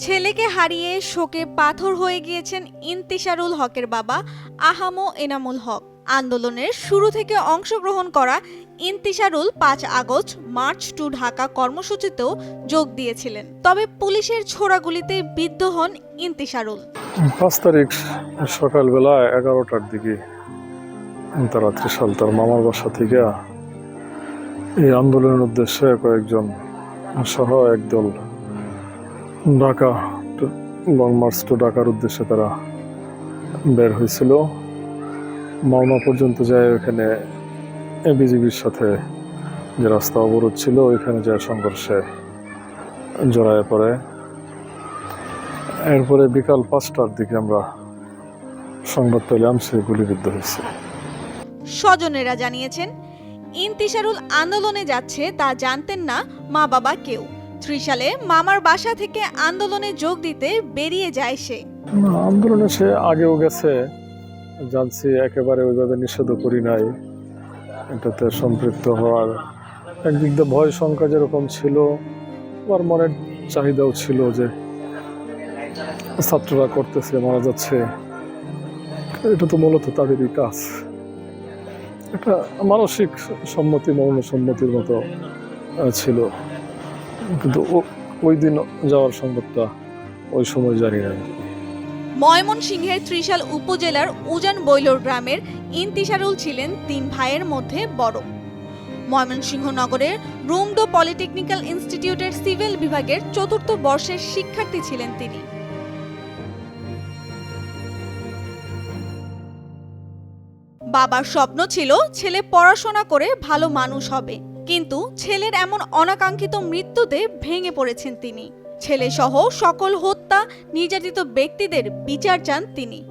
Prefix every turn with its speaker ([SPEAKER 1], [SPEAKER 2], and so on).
[SPEAKER 1] ছেলেকে হারিয়ে শোকে পাথর হয়ে গিয়েছেন ইন্তিশারুল হকের বাবা আহামো এনামুল হক। আন্দোলনের শুরু থেকে অংশগ্রহণ করা ইন্তিশারুল পাঁচ আগস্ট, মার্চ টু ঢাকা কর্মসূচিতেও যোগ দিয়েছিলেন। তবে পুলিশের ছোড়াগুলিতে বিদ্ধ হন ইন্তিশারুল।
[SPEAKER 2] পাঁচ তারিখ সকালবেলা এগারোটার দিকে রাত্রি সাল তার মামার বাসা থেকে এই আন্দোলনের উদ্দেশ্যে কয়েকজন সহ একদল ঢাকা লং মার্চ টু ঢাকার উদ্দেশ্যে তারা বের হয়েছিল। মাওনা পর্যন্ত যায় ওখানে বিজিবির সাথে যে রাস্তা অবরোধ ছিল, ওইখানে যায় সংঘর্ষে জড়ায় পড়ে। এরপরে বিকাল পাঁচটার দিকে আমরা সংবাদ পেলাম সে গুলিবিদ্ধ হয়েছে।
[SPEAKER 1] স্বজনেরা জানিয়েছেন, ইন্তিশারুল আন্দোলনে যাচ্ছে তা জানতেন না মা বাবা কেউ। ত্রিশালে মামার বাসা থেকে আন্দোলনে যোগ দিতে বেরিয়ে যায় সে।
[SPEAKER 2] আন্দোলনে সে আগেও গেছে। জানছি একেবারে ওইভাবে নিষেধ করি নাই। এটাতে সম্পৃক্ত হওয়ার একদিক দিয়ে ভয় শঙ্কা যেরকম ছিল আমার মনের চাহিদাও ছিল যে ছাত্ররা করতেছে, মারা যাচ্ছে। এটা তো মূলত তাদেরই কাজ। এটা মানসিক সম্মতি, মৌন সম্মতির মতো ছিল। কিন্তু ওই দিন যাওয়ার সংবাদটা ওই সময় জানি না।
[SPEAKER 1] ময়মনসিংহের ত্রিশাল উপজেলার উজান বৈলর গ্রামের ইন্তিশারুল ছিলেন তিন ভাইয়ের মধ্যে বড়। ময়মনসিংহ নগরের রুমদো পলিটেকনিক্যাল ইনস্টিটিউটের সিভিল বিভাগের চতুর্থ বর্ষের শিক্ষার্থী ছিলেন তিনি। বাবার স্বপ্ন ছিল ছেলে পড়াশোনা করে ভালো মানুষ হবে। কিন্তু ছেলের এমন অনাকাঙ্ক্ষিত মৃত্যুতে ভেঙে পড়েছেন তিনি। ছেলেসহ সকল হত্যা, নির্যাতিত ব্যক্তিদের বিচার চান তিনি।